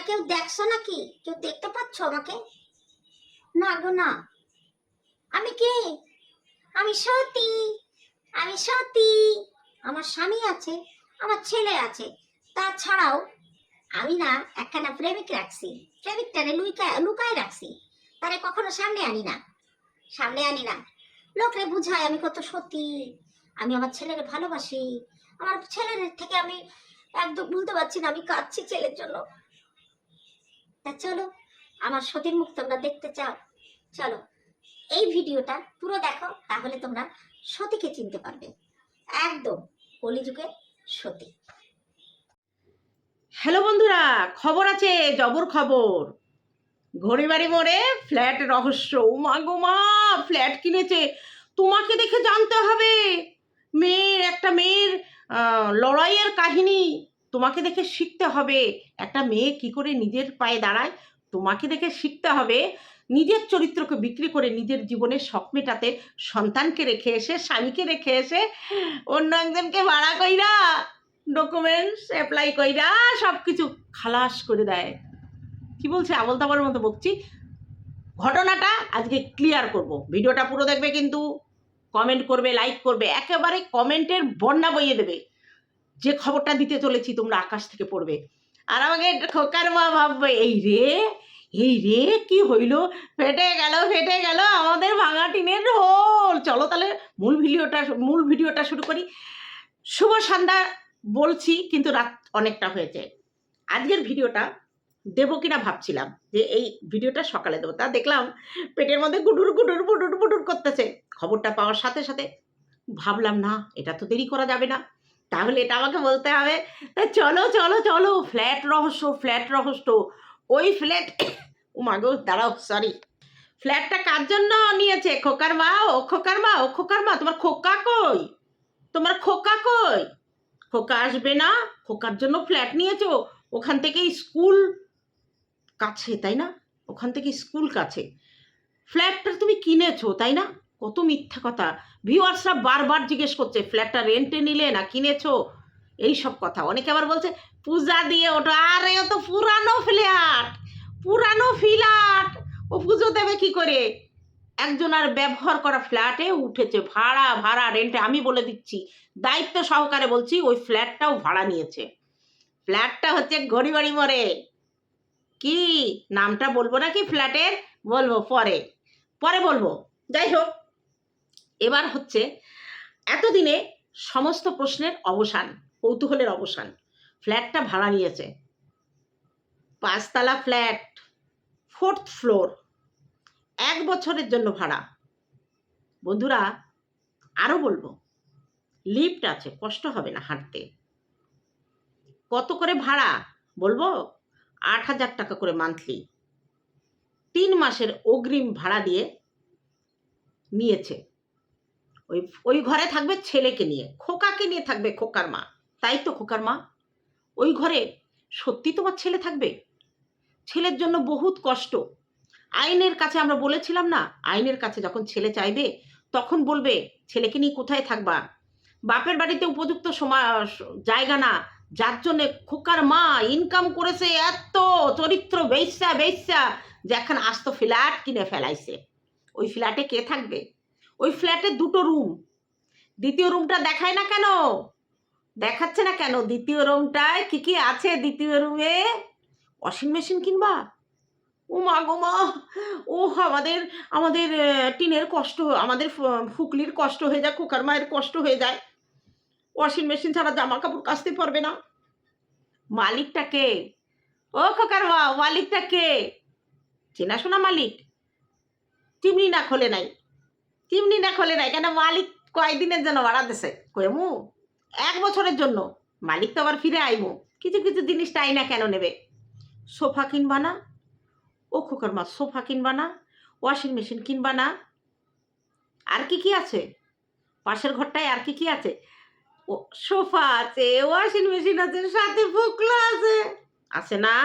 তোমরা কেউ দেখছ নাকি? কেউ দেখতে পাচ্ছ আমাকে? না গো, না। আমি কে? আমি সতী। আমি সতী। আমার স্বামী আছে, আমার ছেলে আছে। তাছাড়াও আমি না একখানা প্রেমিক রাখছি। প্রেমিকটারে লুকায় লুকায় রাখছি। তারে কখনো সামনে আনি না। সামনে আনি না। লোকরে বুঝায় আমি কত সতী। আমি আমার ছেলেকে ভালোবাসি। আমার ছেলের থেকে আমি একদম ভুলতে পারছি না আমি কাঁদছি ছেলের জন্য। তা চলো, আমার সতীর মুখ তোমরা দেখতে চাও। চলো, এই ভিডিওটা পুরো দেখো, তাহলে তোমরা সতীকে চিনতে পারবে। একদম কলিযুগে সতী। হ্যালো বন্ধুরা, খবর আছে, জবর খবর। ঘড়ি বাড়ি মোড়ে ফ্ল্যাট রহস্য। উমা গোমা ফ্ল্যাট কিনেছে। তোমাকে দেখে জানতে হবে, মেয়ের, একটা মেয়ের লড়াইয়ের কাহিনী। তোমাকে দেখে শিখতে হবে। একটা মেয়ে কি করে নিজের পায়ে দাঁড়ায়? তোমাকে দেখে শিখতে হবে। নিজের চরিত্রকে বিক্রি করে নিজের জীবনের শখ মেটাতে সন্তানকে রেখে এসে, স্বামীকে রেখে এসে, অন্য একজনকে ভাড়া কইরা ডকুমেন্টস অ্যাপ্লাই কইরা সব কিছু খালাস করে দেয়। কি বলছে? আবল তাবলের মতো বকছি। ঘটনাটা আজকে ক্লিয়ার করব। ভিডিওটা পুরো দেখবে কিন্তু কমেন্ট করবে লাইক করবে, একেবারে কমেন্টের বন্যা বইয়ে দেবে। যে খবরটা দিতে চলেছি তোমরা আকাশ থেকে পড়বে। আর আমাকে খোকার মা ভাববে, এই রে এই রে, কি হইল? ফেটে গেল ফেটে গেল, আমাদের ভাঙা টিনের ঢোল চলো তাহলে মূল ভিডিওটা মূল ভিডিওটা শুরু করি। শুভ সন্ধ্যা বলছি, কিন্তু রাত অনেকটা হয়েছে। আজকের ভিডিওটা দেবো কিনা ভাবছিলাম যে এই ভিডিওটা সকালে দেবো। তা দেখলাম পেটের মধ্যে গুডুর গুডুর, বুডুর বুডুর করতেছে। খবরটা পাওয়ার সাথে সাথে ভাবলাম, না, এটা তো দেরি করা যাবে না। তাহলে এটা আমাকে বলতে হবে, তা চলো চলো চলো ফ্ল্যাট রহস্য ফ্ল্যাট রহস্য। ওই ফ্ল্যাট ও মাগো দাঁড়াও সরি ফ্ল্যাটটা কার জন্য নিয়েছে? খোকার মা? ও খোকার মা, ও খোকার মা, তোমার খোকা কই? তোমার খোকা কই? খোকা আসবে না? খোকার জন্য ফ্ল্যাট নিয়েছো? ওখান থেকে স্কুল কাছে, তাই না? ওখান থেকে স্কুল কাছে। ফ্ল্যাটটা তুমি কিনেছো, তাই না? কত মিথ্যা কথা। ভিউয়ার্সরা বারবার জিজ্ঞেস করছে, ফ্ল্যাটটা রেন্টে নিলে না কিনেছো? এই সব কথা। অনেকে আবার বলছে, পূজা দিয়ে ওটা আরে, ও তো পুরানো ফ্ল্যাট পুরানো ফ্ল্যাট। ও পুজো দেবে কি করে? একজন আর ব্যবহার করা ফ্ল্যাটে উঠেছে ভাড়া ভাড়া রেন্টে আমি বলে দিচ্ছি, দায়িত্ব সহকারে বলছি, ওই ফ্ল্যাটটাও ভাড়া নিয়েছে। ফ্ল্যাটটা হচ্ছে ঘড়িবাড়ি মোড়ে। কি? নামটা বলব নাকি ফ্ল্যাটের? বলব পরে। পরে বলব। যাই হোক। এবার হচ্ছে এতদিনে সমস্ত প্রশ্নের অবসান, কৌতূহলের অবসান ফ্ল্যাটটা ভাড়া নিয়েছে। পাঁচতলা ফ্ল্যাট ফোর্থ ফ্লোর এক বছরের জন্য ভাড়া। বন্ধুরা আরও বলব লিফট আছে, কষ্ট হবে না হাঁটতে। কত করে ভাড়া বলব? আট হাজার টাকা করে মান্থলি তিন মাসের অগ্রিম ভাড়া দিয়ে নিয়েছে। ওই ওই ঘরে থাকবে ছেলেকে নিয়ে, খোকাকে নিয়ে থাকবে খোকার মা। তাই তো খোকার মা? ওই ঘরে সত্যি তোমার ছেলে থাকবে? ছেলের জন্য বহুত কষ্ট। আইনের কাছে আমরা বলেছিলাম না, আইনের কাছে যখন ছেলে চাইবে, তখন বলবে, ছেলেকে নিয়ে কোথায় থাকবা? বাপের বাড়িতে উপযুক্ত সময় জায়গা না। যার জন্যে খোকার মা ইনকাম করেছে এত চরিত্র বেশ্যা বেশ্যা যে এখন আস্ত ফ্ল্যাট কিনে ফেলাইছে। ওই ফ্ল্যাটে কে থাকবে? ওই ফ্ল্যাটে দুটো রুম দ্বিতীয় রুমটা দেখায় না কেন? দেখাচ্ছে না কেন? দ্বিতীয় রুমটায় কি কি আছে দ্বিতীয় রুমে ওয়াশিং মেশিন কিনবা? ও মা গো মা! ও আমাদের আমাদের টিনের কষ্ট, আমাদের ফুকলির কষ্ট হয়ে যায়, খোকার মায়ের কষ্ট হয়ে যায়। ওয়াশিং মেশিন ছাড়া জামা কাপড় কাচতে পারবে না। মালিকটা কে? ও খোকার মা, মালিকটা কে? চেনাশোনা মালিক। চিমনি না খোলে নাই। চিমনি না খোলে না এখানে মালিক কয়দিনের জন্য বাড়াতেছে কয়েমু এক বছরের জন্য। মালিক তো আবার ফিরে আইমু কিছু কিছু জিনিস তাই না কেন নেবে? সোফা কিনবা না ও খোকার মা সোফা কিনবা না ওয়াশিং মেশিন কিনবা না। আর কি কি আছে? পাশের ঘরটায় আর কি কি আছে? ও, সোফা আছে ওয়াশিং মেশিন আছে, সাথে ফুকলো আছে। আছে না?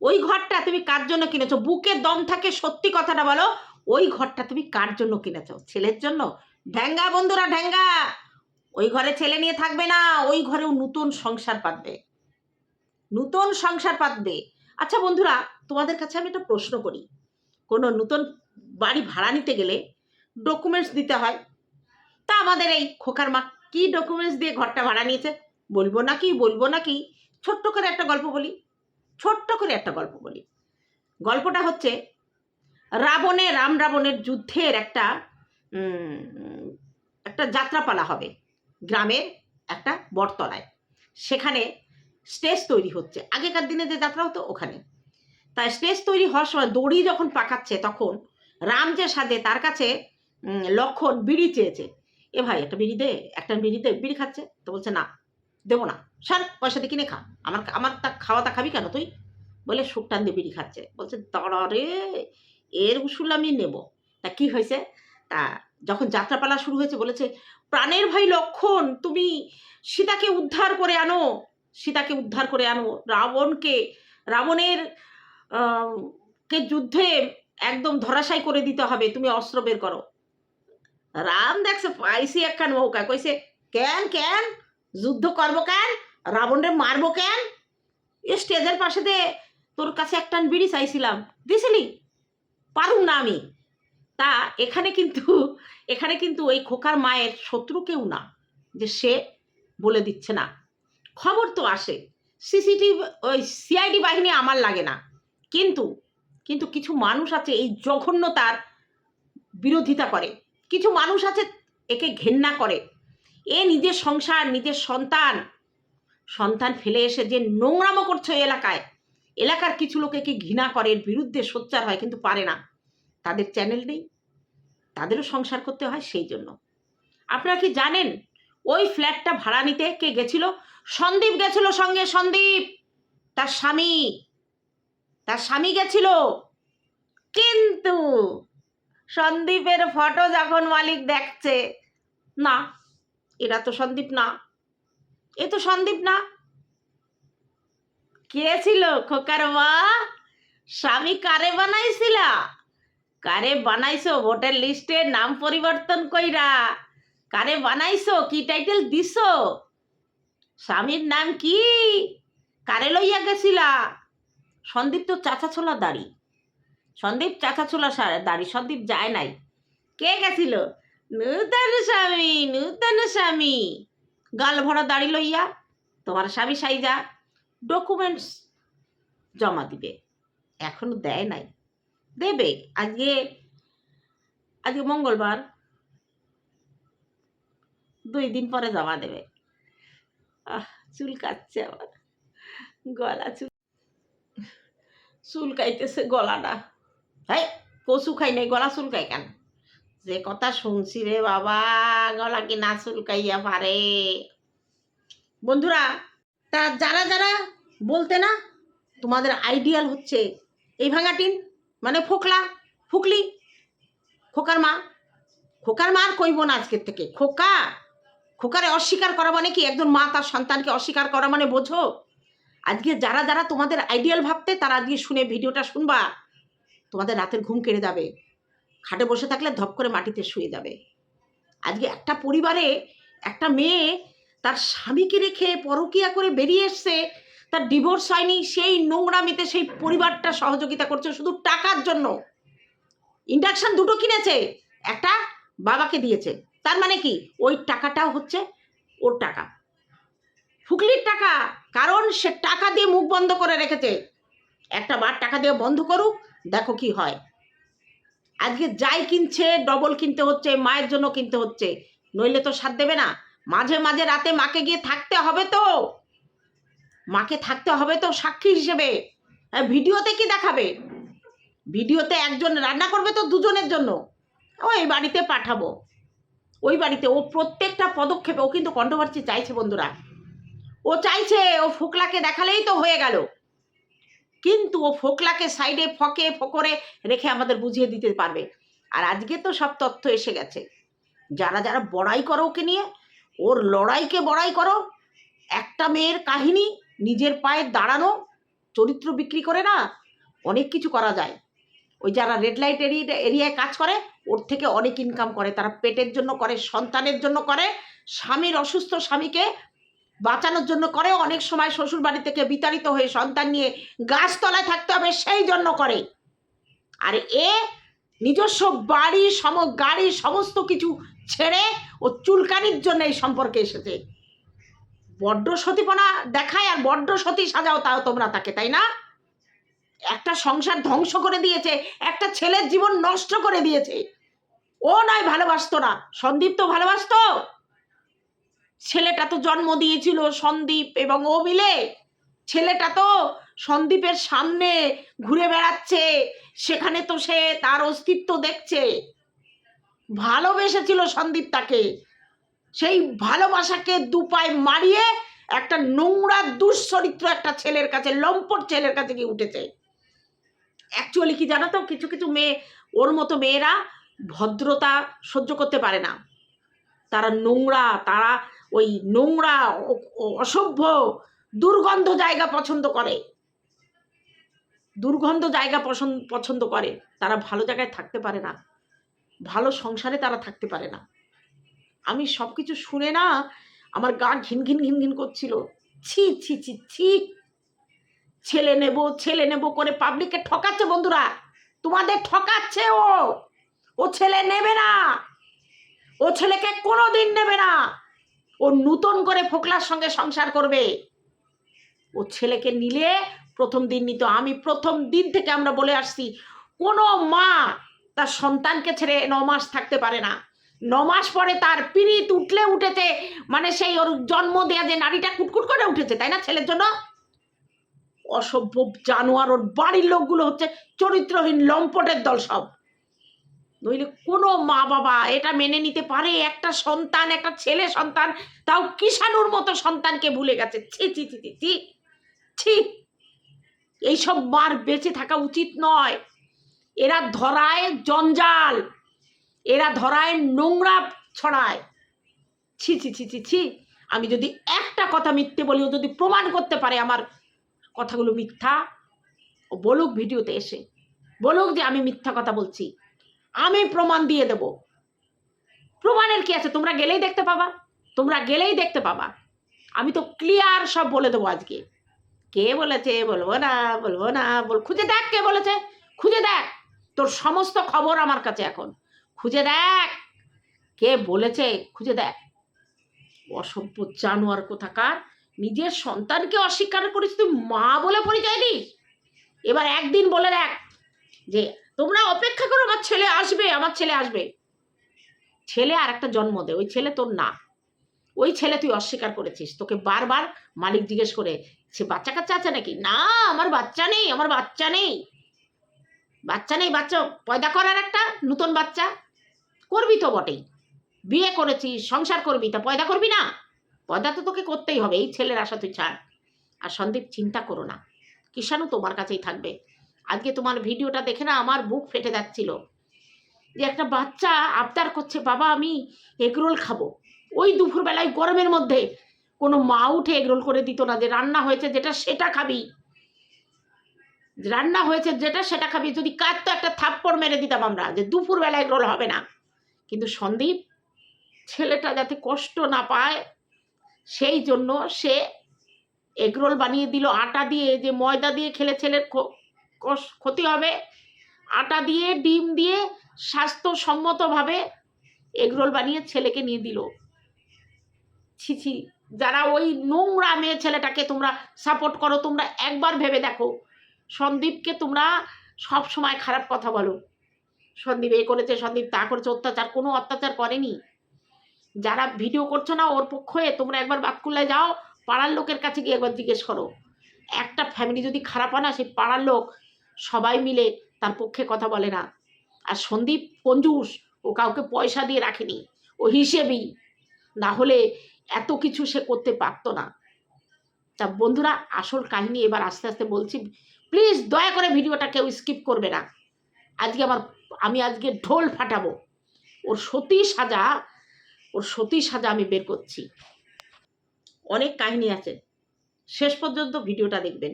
ওই ঘরটা তুমি কার জন্য কিনেছো? বুকে দম থাকে সত্যি কথাটা বলো ওই ঘরটা তুমি কার জন্য কিনেছো? ছেলের জন্য? ঢ্যাঙ্গা বন্ধুরা, ঢ্যাঙ্গা! ওই ঘরে ছেলে নিয়ে থাকবে না, ওই ঘরেও নতুন সংসার পাতবে। নতুন সংসার পাতবে। আচ্ছা বন্ধুরা, তোমাদের কাছে আমি একটা প্রশ্ন করি। কোনো নতুন বাড়ি ভাড়া নিতে গেলে ডকুমেন্টস দিতে হয়? তা আমাদের এই খোকার মা কি ডকুমেন্টস দিয়ে ঘরটা ভাড়া নিয়েছে? বলব নাকি বলব নাকি ছোট্ট করে একটা গল্প বলি। ছোট্ট করে একটা গল্প বলি। গল্পটা হচ্ছে রাবণে, রাম রাবণের যুদ্ধের একটা একটা যাত্রাপালা হবে গ্রামের একটা বটতলায়। সেখানে স্টেজ তৈরি হচ্ছে। আগেকার দিনে যে যাত্রা হতো ওখানে। তাই স্টেজ তৈরি হওয়ার সময় দড়ি যখন পাকাচ্ছে, তখন রাম যে সাজে, তার কাছে লক্ষণ বিড়ি চেয়েছে। এ ভাই, একটা বিড়ি দে, একটা বিড়ি দে বিড়ি খাচ্ছে। তো বলছে, না, দেবো না। সার, পয়সা দিয়ে কিনে খা। আমার আমার তা খাওয়াটা খাবি কেন তুই? বলে শুকটান দিয়ে বিড়ি খাচ্ছে। বলছে, দাঁড়া রে এর উসুল আমি নেব। তা কি হয়েছে? তা যখন যাত্রাপালা শুরু হয়েছে, বলেছে, প্রাণের ভাই লক্ষণ, তুমি সীতাকে উদ্ধার করে আনো, সীতাকে উদ্ধার করে আনো। রাবণকে, রাবণের কে যুদ্ধে একদম ধরাশাই করে দিতে হবে, তুমি অস্ত্র বের করো। রাম দেখছে, পাইছি একখান মৌকা কইছে, কেন কেন? যুদ্ধ করব কেন? রাবণরে মারবো কেন? এ স্টেজের পাশে দে তোর কাছে একটান বিড়ি চাইছিলাম। দিছিলি? পারুম না আমি। তা এখানে কিন্তু এখানে কিন্তু ওই খোকার মায়ের শত্রু কেউ না, যে সে বলে দিচ্ছে না। খবর তো আসে, সিসিটিভি, ওই সিআইডি বাহিনী আমার লাগে না। কিন্তু কিন্তু কিছু মানুষ আছে, এই জঘন্যতার বিরোধিতা করে। কিছু মানুষ আছে, একে ঘেন্না করে। এ নিজের সংসার, নিজের সন্তান সন্তান ফেলে এসে যে নোংরামো করছে এলাকায়। এলাকার কিছু লোক একে ঘৃণা করে? এর বিরুদ্ধে সোচ্চার হয়, কিন্তু পারে না। তাদের চ্যানেল নেই, তাদেরও সংসার করতে হয় সেই জন্য। আপনারা কি জানেন ওই ফ্ল্যাটটা ভাড়া নিতে কে গেছিল? সন্দীপ গেছিল সঙ্গে, সন্দীপ! তার স্বামী! তার স্বামী গেছিল। কিন্তু সন্দীপের ফটো যখন মালিক দেখছে, না, এরা তো সন্দীপ না। এ তো সন্দীপ না। কে ছিল? খোকার মা? স্বামী কারে বানাইছিলা? কারে বানাইছো? ভোটার লিস্টে নাম পরিবর্তন কইরা। কারে বানাইছো? কি টাইটেল দিছো? স্বামীর নাম কি? কারে লইয়া গেছিলা? সন্দীপ তো চাচা ছোলা দাড়ি। সন্দীপ চাচা ছোলা দাড়ি। সন্দীপ যায় নাই। কে গেছিল? নূতন স্বামী নূতন স্বামী। গাল ভরা দাড়ি লইয়া। তোমার স্বামী সাইজা। ডকুমেন্টস জমা দিবে। এখনও দেয় নাই। দেবে। আজকে আজকে মঙ্গলবার। দুই দিন পরে জমা দেবে। আহ, চুল কাটছে আমার। গলা চুল। চুল কাইতেছে, গলাটা। হাই কচু খাই নাই, গলা চুলকাই কেন? যে কথা শুনছি রে বাবা, গলা কি না চুলকাইয়া পারে। বন্ধুরা, তা যারা যারা বলতে না, তোমাদের আইডিয়াল হচ্ছে এই ভাঙাটিন মানে ফোকলা, ফুকলি। খোকার মা খোকার মা আর কইব না আজকের থেকে। খোকা, খোকারে অস্বীকার করা মানে কি? একজন মা তার সন্তানকে অস্বীকার করা মানে বোঝো? আজকে যারা যারা তোমাদের আইডিয়াল ভাবতে, তারা আজকে শুনে ভিডিওটা শুনবা। তোমাদের রাতের ঘুম কেড়ে যাবে। খাটে বসে থাকলে ধপ করে মাটিতে শুয়ে যাবে। আজকে একটা পরিবারে একটা মেয়ে তার স্বামীকে রেখে পরকিয়া করে বেরিয়ে এসছে। তার ডিভোর্স হয়নি, সেই নোংরামিতে সেই পরিবারটা সহযোগিতা করছে শুধু টাকার জন্য। ইন্ডাকশন দুটো কিনেছে, একটা বাবাকে দিয়েছে। তার মানে কি? ওই টাকাটাও হচ্ছে ওর টাকা। ফুকলির টাকা, কারণ সে টাকা দিয়ে মুখ বন্ধ করে রেখেছে। একটা বার টাকা দিয়ে বন্ধ করুক, দেখো কি হয়। আজকে যাই কিনছে ডবল কিনতে হচ্ছে, মায়ের জন্য কিনতে হচ্ছে। নইলে তো সাথ দেবে না। মাঝে মাঝে রাতে মাকে গিয়ে থাকতে হবে তো। মাকে থাকতে হবে তো সাক্ষী হিসেবে। ভিডিওতে কি দেখাবে? ভিডিওতে একজন রান্না করবে তো দুজনের জন্য। ওই বাড়িতে পাঠাবো। ওই বাড়িতে ও প্রত্যেকটা পদক্ষেপে, ও কিন্তু কন্ট্রোভার্সি চাইছে বন্ধুরা। ও চাইছে ও ফোকলাকে দেখালেই তো হয়ে গেল। কিন্তু ও ফোকলাকে সাইডে ফকে ফকরে রেখে আমাদের বুঝিয়ে দিতে পারবে। আর আজকে তো সব তথ্য এসে গেছে। যারা যারা বড়াই করো ওকে নিয়ে, ওর লড়াইকে বড়াই করো। একটা মেয়ের কাহিনী নিজের পায়ে দাঁড়ানো, চরিত্র বিক্রি করে না, অনেক কিছু করা যায়। ওই যারা রেড লাইট এরিয়া এরিয়ায় কাজ করে, ওর থেকে অনেক ইনকাম করে। তারা পেটের জন্য করে, সন্তানের জন্য করে, স্বামীর অসুস্থ স্বামীকে বাঁচানোর জন্য করে। অনেক সময় শ্বশুর বাড়ি থেকে বিতাড়িত হয়ে সন্তান নিয়ে গাছতলায় থাকতে হবে, সেই জন্য করে। আর এ নিজস্ব বাড়ি, সম গাড়ি, সমস্ত কিছু ছেড়ে ও চুলকানির জন্য এই সম্পর্কে এসেছে। বড্ড সতীপনা দেখায় আর বড্ড সতী সাজাও তাও তোমরা তাকে, তাই না? একটা সংসার ধ্বংস করে দিয়েছে, একটা ছেলের জীবন নষ্ট করে দিয়েছে। ও নয় ভালোবাসতো না, সন্দীপ তো ভালোবাসতো। ছেলেটা তো জন্ম দিয়েছিল সন্দীপ এবং ও মিলে। ছেলেটা তো সন্দীপের সামনে ঘুরে বেড়াচ্ছে, সেখানে তো সে তার অস্তিত্ব দেখছে। ভালোবেসেছিল সন্দীপ তাকে। সেই ভালোবাসাকে দুপায় মারিয়ে একটা নোংরা দুঃচরিত্র একটা ছেলের কাছে, লম্পট ছেলের কাছে গিয়ে উঠেছে। অ্যাকচুয়ালি কি জানো তো? কিছু কিছু মেয়ে, ওর মতো মেয়েরা ভদ্রতা সহ্য করতে পারে না। তারা নোংরা, তারা ওই নোংরা অসভ্য, দুর্গন্ধ জায়গা পছন্দ করে। দুর্গন্ধ জায়গা পছন্দ পছন্দ করে। তারা ভালো জায়গায় থাকতে পারে না। ভালো সংসারে তারা থাকতে পারে না। আমি সব কিছু শুনে না আমার গা ঘিন ঘিন ঘিন ঘিন করছিল। ছি ছি ছি ছি। ছেলে নেব ছেলে নেব করে পাবলিককে ঠকাচ্ছে বন্ধুরা। তোমাদের ঠকাচ্ছে ও। ও ছেলে নেবে না। ও ছেলেকে কোনো দিন নেবে না। ও নূতন করে ফোকলার সঙ্গে সংসার করবে। ও ছেলেকে নিলে প্রথম দিন নিত। আমি প্রথম দিন থেকে আমরা বলে আসছি, কোনো মা তার সন্তানকে ছেড়ে ন মাস থাকতে পারে না। ন মাস পরে তার পিরিত উঠলে উঠেছে। মানে সেই ওর জন্ম দেয়া যে নারীটা কুটকুট করে উঠেছে, তাই না ছেলের জন্য? অসভ্য জানোয়ার, ওর বাড়ির লোকগুলো হচ্ছে চরিত্রহীন, লম্পটের দল সব। নইলে কোনো মা বাবা এটা মেনে নিতে পারে? একটা সন্তান, একটা ছেলে সন্তান, তাও কিষাণুর মতো সন্তানকে ভুলে গেছে। ছি ছি ছি ছি ছি। এইসব মার বেঁচে থাকা উচিত নয়। এরা ধরায় জঞ্জাল। এরা ধরায়, নোংরা ছড়ায়। ছি ছি ছি ছি ছি। আমি যদি একটা কথা মিথ্যে বলি, ও যদি প্রমাণ করতে পারে আমার কথাগুলো মিথ্যা, ও বলুক ভিডিওতে এসে। বলুক যে আমি মিথ্যা কথা বলছি। আমি প্রমাণ দিয়ে দেব। প্রমাণের কি আছে? তোমরা গেলেই দেখতে পাবা। তোমরা গেলেই দেখতে পাবা। আমি তো ক্লিয়ার সব বলে দেবো আজকে। কে বলেছে বলব না বলব না, বল খুঁজে দেখ কে বলেছে। খুঁজে দেখ। তোর সমস্ত খবর আমার কাছে এখন। খুঁজে দেখ। কে বলেছে? খুঁজে দেখ। অসভ্য জানোয়ার কোথাকার। নিজের সন্তানকে অস্বীকার করিস তুই মা বলে পরিচয় দিস। এবার একদিন বলে দেখ যে, তোমরা অপেক্ষা করো, আমার ছেলে আসবে, আমার ছেলে আসবে। ছেলে আর একটা জন্ম দে, ওই ছেলে তোর না। ওই ছেলে তুই অস্বীকার করেছিস। তোকে বারবার মালিক জিজ্ঞেস করে, সে বাচ্চা কাচ্চা আছে নাকি? না, আমার বাচ্চা নেই, আমার বাচ্চা নেই। বাচ্চা নেই, বাচ্চা, পয়দা করার একটা নতুন বাচ্চা। করবি তো বটেই। বিয়ে করেছিস, সংসার করবি, তা পয়দা করবি না? পয়দা তো তোকে করতেই হবে, এই ছেলের আশা তুই ছাড়। আর সন্দীপ, চিন্তা করো না। কিষাণু তোমার কাছেই থাকবে। আজকে তোমার ভিডিওটা দেখে না আমার বুক ফেটে যাচ্ছিল। যে একটা বাচ্চা আবদার করছে, বাবা, আমি এগরোল খাব। ওই দুপুরবেলায়, গরমের মধ্যে কোনো মা উঠে এগরোল করে দিত না, যে রান্না হয়েছে যেটা সেটা খাবি। রান্না হয়েছে যেটা সেটা খাবি। যদি কাজ তো একটা থাপ্পড় মেরে দিতাম আমরা, যে দুপুরবেলা এগরোল হবে না। কিন্তু সন্দীপ ছেলেটা যাতে কষ্ট না পায়, সেই জন্য সে এগরোল বানিয়ে দিল। আটা দিয়ে যে ময়দা দিয়ে খেলে ছেলের ক্ষতি হবে, আটা দিয়ে, ডিম দিয়ে স্বাস্থ্যসম্মতভাবে এগরোল বানিয়ে ছেলেকে নিয়ে দিল। ছি ছি, যারা ওই নোংরা মেয়ে ছেলেটাকে তোমরা সাপোর্ট করো, তোমরা একবার ভেবে দেখো। সন্দীপকে তোমরা সব সময় খারাপ কথা বলো। সন্দীপ এ করেছে, সন্দীপ তা করেছে, অত্যাচার, কোনো অত্যাচার করেনি। যারা ভিডিও করছ না ওর পক্ষ হয়ে তোমরা একবার বাতকুল্লায় যাও, পাড়ার লোকের কাছে গিয়ে একবার জিজ্ঞেস করো। একটা ফ্যামিলি যদি খারাপ হয় না, সেই পাড়ার লোক সবাই মিলে তার পক্ষে কথা বলে না। আর সন্দীপ কঞ্জুস ও কাউকে পয়সা দিয়ে রাখেনি। ও হিসেবেই না হলে এত কিছু সে করতে পারতো না। তা বন্ধুরা, আসল কাহিনী এবার আস্তে আস্তে বলছি। প্লিজ দয়া করে ভিডিওটা কেউ স্কিপ করবে না। আজকে আমার আমি আজকে ঢোল ফাটাবো। ওর সতী সাজা, ওর সতী সাজা আমি বের করছি। অনেক কাহিনী আছে। শেষ পর্যন্ত ভিডিওটা দেখবেন।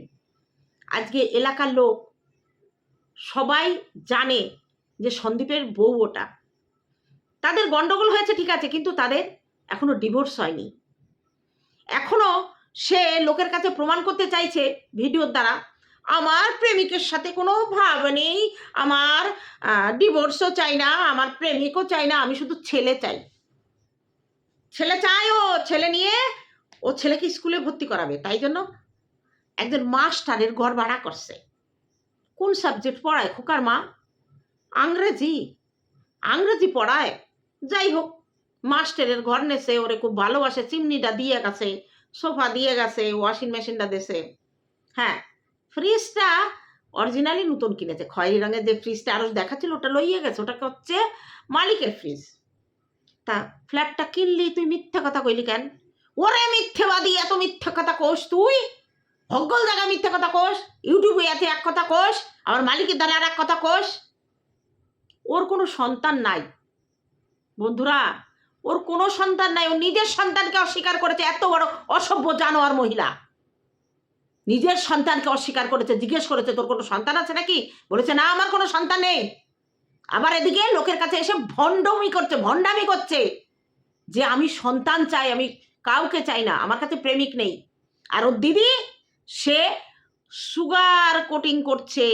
আজকে এলাকার লোক সবাই জানে যে সন্দীপের বউ ওটা। তাদের গন্ডগোল হয়েছে ঠিক আছে, কিন্তু তাদের এখনও ডিভোর্স হয়নি। এখনও সে লোকের কাছে প্রমাণ করতে চাইছে ভিডিওর দ্বারা আমার প্রেমিকের সাথে কোনো ভাব নেই। আমার ডিভোর্সও চাই না, আমার প্রেমিকও চাই না, আমি শুধু ছেলে চাই। ছেলে চাই ও, ছেলে নিয়ে ও ছেলেকে স্কুলে ভর্তি করাবে, তাই জন্য একজন মাস্টারের ঘর ভাড়া করছে। কোন সাবজেক্ট পড়ায়, খোকার মা? আংরেজি আংরেজি পড়ায়। যাই হোক মাস্টারের ঘর নেছে, ওরে খুব ভালোবাসে, চিমনিটা দিয়ে গেছে, সোফা দিয়ে গেছে ওয়াশিং মেশিনটা দেছে। হ্যাঁ ফ্রিজটা অরিজিনালি নতুন কিনেছে। খয়েরি রঙের যে ফ্রিজটা আরও দেখাচ্ছিল, ওটা লইয়ে গেছে। ওটা হচ্ছে মালিকের ফ্রিজ তা ফ্ল্যাটটা কিনলি, তুই মিথ্যে কথা কইলি কেন? ওরে মিথ্যেবাদী, এত মিথ্যে কথা কোষ তুই? ভগ্গল জায়গা মিথ্যে কথা কোষ ইউটিউবে এতে এক কথা কোষ আমার মালিকের দ্বারা আর এক কথা কোষ ওর কোনো সন্তান নাই। বন্ধুরা, ওর কোনো সন্তান নাই। ও নিজের সন্তানকে অস্বীকার করেছে, এত বড় অসভ্য জানোয়ার মহিলা। নিজের সন্তানকে অস্বীকার করেছে, জিজ্ঞেস করেছে, তোর কোনো সন্তান আছে নাকি? বলেছে, না, আমার কোনো সন্তান নেই। আবার এদিকে লোকের কাছে এসে ভণ্ডমি করছে, ভণ্ডামি করছে যে আমি সন্তান চাই, আমি কাউকে চাই না, আমার কাছে প্রেমিক নেই। আর ওর দিদি, সে সুগার কোটিং করছে,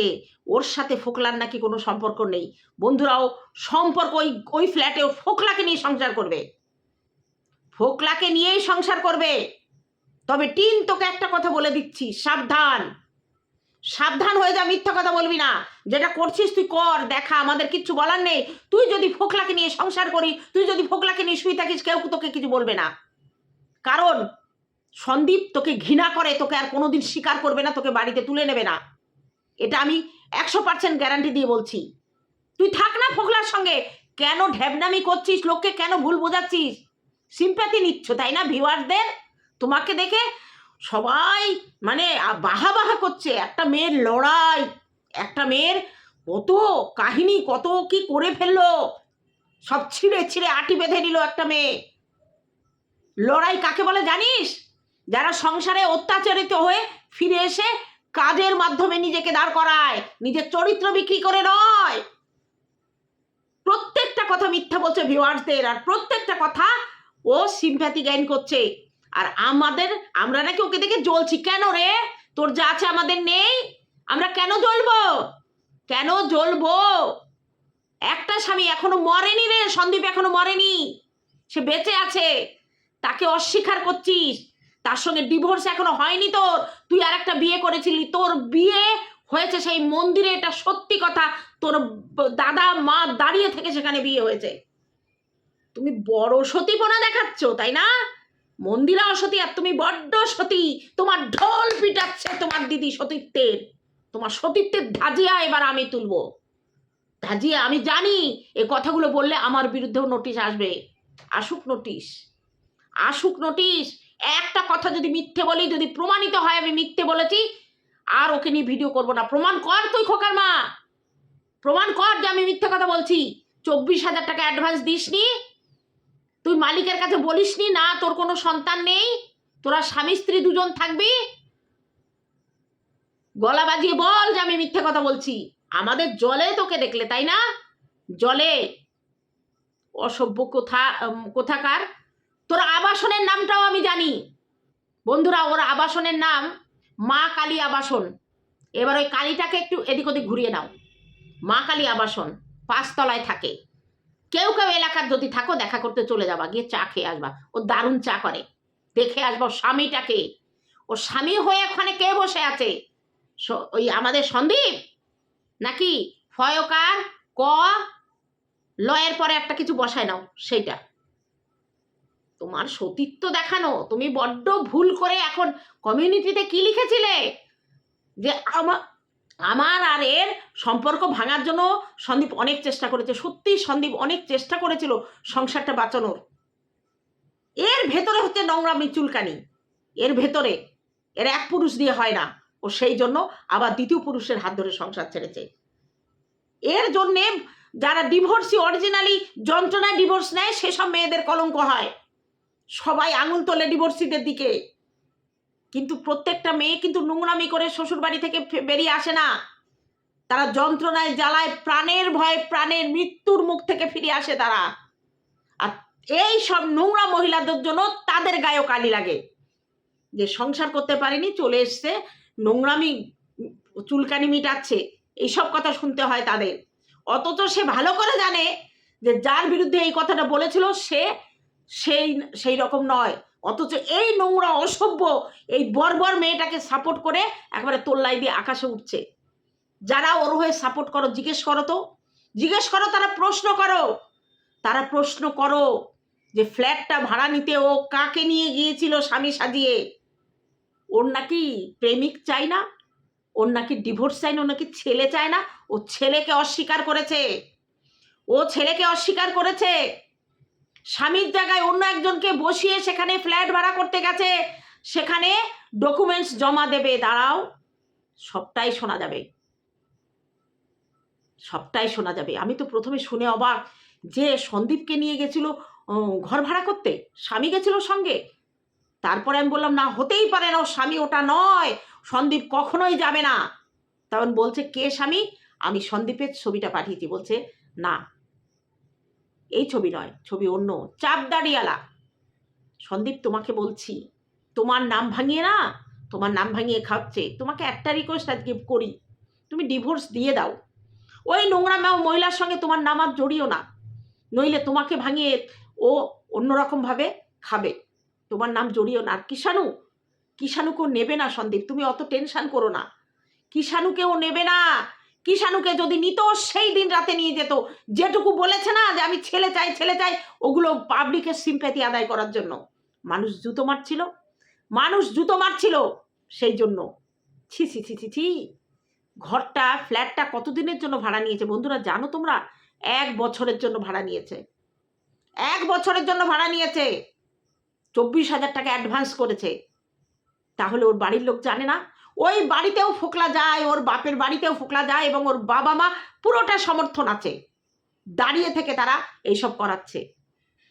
ওর সাথে ফোকলার নাকি কোনো সম্পর্ক নেই। বন্ধুরাও, সম্পর্ক ওই ওই ফ্ল্যাটে ও ফোকলাকে নিয়ে সংসার করবে। ফোকলাকে নিয়েই সংসার করবে। তবে টিন, তোকে একটা কথা বলে দিচ্ছি, সাবধান। সাবধান হয়ে যা, মিথ্যা কথা বলবি না। যেটা করছিস তুই কর, দেখা, আমাদের কিচ্ছু বলার নেই। তুই যদি ফোকলাকে নিয়ে সংসার করি, তুই যদি ফোকলাকে নিয়ে শুয়ে থাকিস, কেউ তোকে কিছু বলবে না। কারণ, সন্দীপ তোকে ঘৃণা করে, তোকে আর কোনোদিন স্বীকার করবে না, তোকে বাড়িতে তুলে নেবে না। এটা আমি একশো পার্সেন্ট গ্যারান্টি দিয়ে বলছি। তুই থাক না ফোকলার সঙ্গে। কেন ঢ্যাবনামি করছিস? লোককে কেন ভুল বোঝাচ্ছিস? সিম্প্যাথি নিচ্ছ, তাই না, ভিউয়ারদের? তোমাকে দেখে সবাই মানে বাহা বাহা করছে। একটা মেয়ের লড়াই, একটা মেয়ের কত কাহিনী, কত কি করে ফেলল। সব ছিঁড়ে ছিঁড়ে আটি বেঁধে নিল একটা মেয়ে। লড়াই কাকে বলে জানিস? যারা সংসারে অত্যাচারিত হয়ে ফিরে এসে কাজের মাধ্যমে নিজেকে দাঁড় করায়, নিজের চরিত্র বিক্রি করে নয়। প্রত্যেকটা কথা মিথ্যা বলছে ভিউয়ার্সদের আর প্রত্যেকটা কথা ও সিম্প্যাথি গাইন করছে। আর আমাদের, আমরা নাকি ওকে দেখে জ্বলছি। কেন রে? তোর যা আছে আমাদের নেই। আমরা কেন জ্বলবো? কেন জ্বলবো? একটা স্বামী এখনও মরেনি রে, সন্দীপ এখনও মরেনি। সে বেঁচে আছে। তাকে অস্বীকার করছিস। তার সঙ্গে ডিভোর্স এখনও হয়নি তোর। তুই আর একটা বিয়ে করেছিলি। তোর বিয়ে হয়েছে সেই মন্দিরে, এটা সত্যি কথা। তোর দাদা, মা দাঁড়িয়ে থেকে সেখানে বিয়ে হয়েছে। তুমি বড় সতীপনা দেখাচ্ছ, তাই না? মন্দিরা অসতী আর তুমি বড্ড সতী। তোমার ঢোল পিটাচ্ছে তোমার দিদি সতীত্বের। তোমার সতীত্বের ধাজিয়া এবার আমি তুলবো। ধাজিয়া, আমি জানি এ কথাগুলো বললে আমার বিরুদ্ধেও নোটিশ আসবে। আসুক নোটিশ। আসুক নোটিশ। একটা কথা যদি মিথ্যে বলি, যদি প্রমাণিত হয় আমি মিথ্যে বলেছি, আর ওকে নিয়ে ভিডিও করব না। প্রমাণ কর তুই, খোকার মা। প্রমাণ কর যে আমি মিথ্যে কথা বলছি। চব্বিশ হাজার টাকা অ্যাডভান্স দিসনি তুই মালিকের কাছে বলিসনি, না, তোর কোনো সন্তান নেই? তোরা স্বামী, স্ত্রী দুজন থাকবি? গলা বাজিয়ে বল যে আমি মিথ্যে কথা বলছি। আমাদের জলে তোকে দেখলে, তাই না? জলে। অসভ্য কোথা কোথাকার? তোর আবাসনের নামটাও আমি জানি। বন্ধুরা, ওর আবাসনের নাম মা কালী আবাসন। এবার ওই কালীটাকে একটু এদিক ওদিক ঘুরিয়ে নাও। মা কালী আবাসন, পাঁচতলায় থাকে। কেউ কেউ এলাকার যদি থাকো, দেখা করতে চলে যাবা, গিয়ে চা খেয়ে আসবা। ও দারুণ চা করে। দেখে আসবা স্বামীটাকে। ওর স্বামী হয়ে ওখানে কে বসে আছে? ওই আমাদের সন্দীপ? নাকি? ফয়কার ক? লয়ের পরে একটা কিছু বসায় নাও, সেইটা। তোমার সতীত্ব দেখানো, তুমি বড্ড ভুল করে এখন কমিউনিটিতে কি লিখেছিলে? যে আমার আমার আর এর সম্পর্ক ভাঙার জন্য সন্দীপ অনেক চেষ্টা করেছে। সত্যি সন্দীপ অনেক চেষ্টা করেছিল সংসারটা বাঁচানোর। এর ভেতরে হচ্ছে নোংরামি চুলকানি এর ভেতরে এর এক পুরুষ দিয়ে হয় না। ও সেই জন্য আবার দ্বিতীয় পুরুষের হাত ধরে সংসার ছেড়েছে। এর জন্যে যারা ডিভোর্সি অরিজিনালি যন্ত্রণায় ডিভোর্স নেয়, সেসব মেয়েদের কলঙ্ক হয়। সবাই আঙুল তোলে ডিভোর্সিদের দিকে। কিন্তু প্রত্যেকটা মেয়ে কিন্তু নোংরামি করে শ্বশুর বাড়ি থেকে বেরিয়ে আসে না। তারা যন্ত্রণায় জ্বালায়, প্রাণের ভয়ে প্রাণের মৃত্যুর মুখ থেকে ফিরে আসে তারা। আর এই সব নোংরা মহিলাদের জন্য তাদের গায়েও কালি লাগে। যে সংসার করতে পারেনি, চলে এসছে, নোংরামি, চুলকানি মিটাচ্ছে এইসব কথা শুনতে হয় তাদের। অথচ সে ভালো করে জানে যে যার বিরুদ্ধে এই কথাটা বলেছিল, সে সেই সেই রকম নয়। অথচ এই নোংরা, অসভ্য, এই বর্বর মেয়েটাকে সাপোর্ট করে একবারে তোল্লাই দিয়ে আকাশে উঠছে। যারা ওর হয়ে সাপোর্ট করো, জিজ্ঞেস করো তো। জিজ্ঞেস করো, তারা প্রশ্ন করো। তারা প্রশ্ন করো যে ফ্ল্যাটটা ভাড়া নিতে ও কাকে নিয়ে গিয়েছিল স্বামী সাজিয়ে? ওর নাকি প্রেমিক চাই না? ওর নাকি ডিভোর্স চাই না? ওর নাকি ছেলে চায় না? ও ছেলেকে অস্বীকার করেছে। ও ছেলেকে অস্বীকার করেছে। স্বামীর জায়গায় অন্য একজনকে বসিয়ে সেখানে ফ্ল্যাট ভাড়া করতে গেছে, সেখানে ডকুমেন্টস জমা দেবে। দাঁড়াও, সবটাই শোনা যাবে। সবটাই শোনা যাবে। আমি তো প্রথমে শুনে অবাক যে সন্দীপকে নিয়ে গেছিল ঘর ভাড়া করতে। স্বামী গেছিল সঙ্গে। তারপরে আমি বললাম, না, হতেই পারে না ও স্বামী ওটা নয়। সন্দীপ কখনোই যাবে না। তখন বলছে, কে স্বামী? আমি সন্দীপের ছবিটা পাঠিয়েছি। বলছে, না এই ছবি নয়, ছবি অন্য। চাপ দাঁড়িয়ালা। সন্দীপ, তোমাকে বলছি, তোমার নাম ভাঙিয়ে না, তোমার নাম ভাঙিয়ে খাচ্ছে তোমাকে একটা রিকোয়েস্ট আজকে করি, তুমি ডিভোর্স দিয়ে দাও। ওই নোংরা মহিলার সঙ্গে তোমার নাম আর জড়িও না। নইলে তোমাকে ভাঙিয়ে ও অন্যরকমভাবে খাবে। তোমার নাম জড়িও না। আর কিষাণু, কিষাণুকেও নেবে না সন্দীপ। তুমি অত টেনশন করো না। কিষাণুকেও নেবে না। কিষাণুকে যদি নিত, সেই দিন রাতে নিয়ে যেত। যেটুকু বলেছে না যে আমি ছেলে চাই ছেলে চাই, ওগুলো পাবলিকের সিম্প্যাথি আদায় করার জন্য। মানুষ জুতো মারছিল। মানুষ জুতো মারছিল সেই জন্য। ছি ছি ছি ছি ছি। ঘরটা ফ্ল্যাটটা কতদিনের জন্য ভাড়া নিয়েছে? বন্ধুরা, জানো তোমরা? এক বছরের জন্য ভাড়া নিয়েছে। এক বছরের জন্য ভাড়া নিয়েছে। চব্বিশ হাজার টাকা অ্যাডভান্স করেছে। তাহলে ওর বাড়ির লোক জানে না ওই বাড়িতেও ফোকলা যায়, ওর বাপের বাড়িতেও ফোকলা যায় এবং ওর বাবা মা পুরোটা সমর্থন আছে। দাঁড়িয়ে থেকে তারা এইসব করাচ্ছে।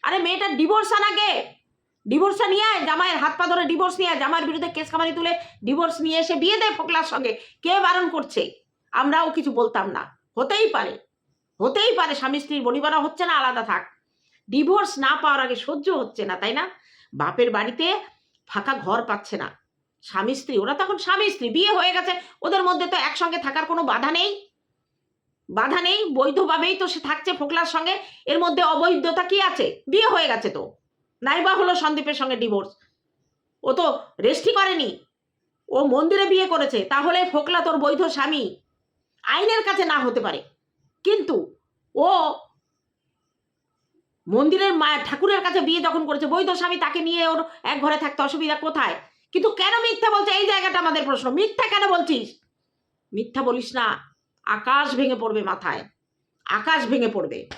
আরে মেয়েটার ডিভোর্স আনাগে ডিভোর্সটা নিয়ে আয়, জামাইয়ের হাত পা ধরে ডিভোর্স নিয়ে আয়। জামাইয়ের বিরুদ্ধে কেস কামারি তুলে ডিভোর্স নিয়ে এসে বিয়ে দেয় ফোকলার সঙ্গে। কে বারণ করছে? আমরাও কিছু বলতাম না। হতেই পারে। হতেই পারে, স্বামী স্ত্রীর বনিবনা হচ্ছে না, আলাদা থাক। ডিভোর্স না পাওয়ার আগে সহ্য হচ্ছে না, তাই না? বাপের বাড়িতে ফাঁকা ঘর পাচ্ছে না। স্বামী স্ত্রী, ওরা তখন স্বামী স্ত্রী, বিয়ে হয়ে গেছে। ওদের মধ্যে তো একসঙ্গে থাকার কোনো বাধা নেই। বাধা নেই, বৈধভাবেই তো সে থাকছে ফোকলার সঙ্গে। এর মধ্যে অবৈধতা কি আছে? বিয়ে হয়ে গেছে তো। নাইবা হলো সন্দীপের সঙ্গে ডিভোর্স ও তো রেস্টি করেনি। ও মন্দিরে বিয়ে করেছে, তাহলে ফোকলা তোর বৈধ স্বামী। আইনের কাছে না হতে পারে। কিন্তু ও মন্দিরের মা ঠাকুরের কাছে বিয়ে যখন করেছে, বৈধ স্বামী তাকে নিয়ে ওর এক ঘরে থাকতে অসুবিধা কোথায়? কিন্তু কেন মিথ্যা বলছে? এই জায়গাটা আমাদের প্রশ্ন। মিথ্যা কেন বলছিস? মিথ্যা বলিস না। আকাশ ভেঙে পড়বে মাথায়। আকাশ ভেঙে পড়বে।